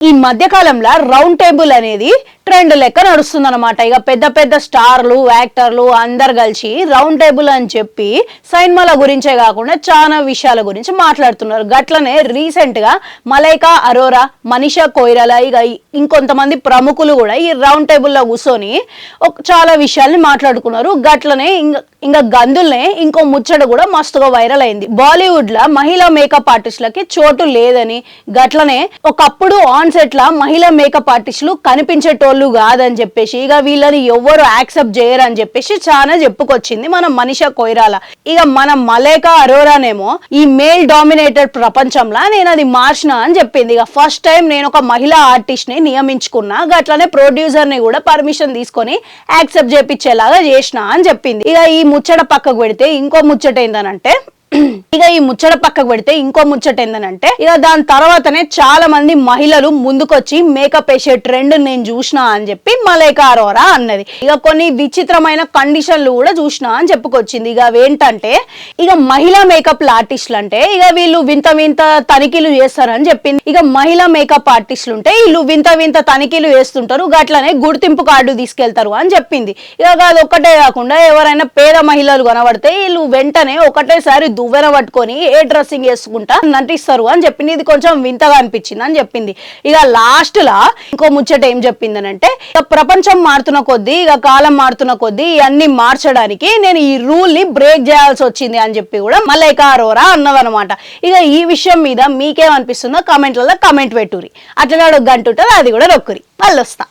ఈ మధ్య కాలంలో రౌండ్ టేబుల్ అనేది ట్రెండ్ లెక్క నడుస్తుంది అనమాట ఇక పెద్ద పెద్ద స్టార్లు యాక్టర్లు అందరు కలిసి రౌండ్ టేబుల్ అని చెప్పి సైన్మాల గురించే కాకుండా చాలా విషయాల గురించి మాట్లాడుతున్నారు. గట్లనే రీసెంట్గా మలైకా అరోరా మనీషా కొయిరాల ఇక ఇంకొంతమంది ప్రముఖులు కూడా ఈ రౌండ్ టేబుల్లో కూర్చొని ఒక- చాలా విషయాల్ని మాట్లాడుకున్నారు. గట్లనే ఇంకా గందుల్నే ఇంకో ముచ్చట కూడా మస్తుగా వైరల్ అయింది. బాలీవుడ్లో మహిళా మేకప్ ఆర్టిస్టులకి చోటు లేదని గట్లనే ఒకప్పుడు ఆన్ సెట్ల మహిళ మహిళా మేకప్ ఆర్టిస్టులు కనిపించేటోళ్ళు కాదని చెప్పేసి ఇక వీళ్ళని ఎవ్వరు యాక్సెప్ట్ చేయరు అని చెప్పేసి చాలా చెప్పుకొచ్చింది మన మనిషా కొయిరాల. ఇక మన మలేకా అరోరానేమో ఈ మేల్ డామినేటెడ్ ప్రపంచంలో నేను అది మార్చిన అని చెప్పింది. ఇక ఫస్ట్ టైం నేను ఒక మహిళా ఆర్టిస్ట్ని నియమించుకున్నా అట్లానే ప్రొడ్యూసర్ని కూడా పర్మిషన్ తీసుకొని యాక్సెప్ట్ చేపించేలాగా చేసిన అని చెప్పింది. ఇక ఈ ముచ్చట పక్కకు పెడితే ఇంకో ముచ్చట ఏందనంటే ఇక ఈ ముచ్చట పక్కకు పెడితే ఇంకో ముచ్చట ఏందనంటే ఇక దాని తర్వాతనే చాలా మంది మహిళలు ముందుకొచ్చి మేకప్ వేసే ట్రెండ్ నేను చూసినా అని చెప్పి మలైక అరోరా అన్నది. ఇక కొన్ని విచిత్రమైన కండిషన్లు కూడా చూసినా అని చెప్పుకొచ్చింది. ఇక అవేంటంటే ఇక మహిళా మేకప్ ఆర్టిస్టులు అంటే ఇక వీళ్ళు వింత వింత తనిఖీలు చేస్తారని చెప్పింది. ఇక మహిళా మేకప్ ఆర్టిస్టులు ఉంటే వీళ్ళు వింత వింత తనిఖీలు చేస్తుంటారు. గట్లనే గుర్తింపు కార్డు తీసుకెళ్తారు అని చెప్పింది. ఇక అది ఒక్కటే కాకుండా ఎవరైనా పేద మహిళలు కనబడితే వీళ్ళు వెంటనే ఒకటేసారి దువ్వెన పట్టుకొని ఏ డ్రెస్సింగ్ వేసుకుంటా నటిస్తారు అని చెప్పింది. ఇది కొంచెం వింతగా అనిపించింది అని చెప్పింది. ఇక లాస్ట్ లా ఇంకో ముచ్చట ఏం చెప్పింది అంటే ఇక ప్రపంచం మారుతున్న కొద్దీ ఇక కాలం మారుతున్న కొద్దీ ఇవన్నీ మార్చడానికి నేను ఈ రూల్ని బ్రేక్ చేయాల్సి వచ్చింది అని చెప్పి కూడా మలైకా అరోరా అన్నదనమాట ఇక ఈ విషయం మీద మీకేమనిపిస్తుందో కామెంట్లలో కామెంట్ పెట్టురి అట్లా గంటుంటుంది అది కూడా నొక్కురి మళ్ళీ వస్తా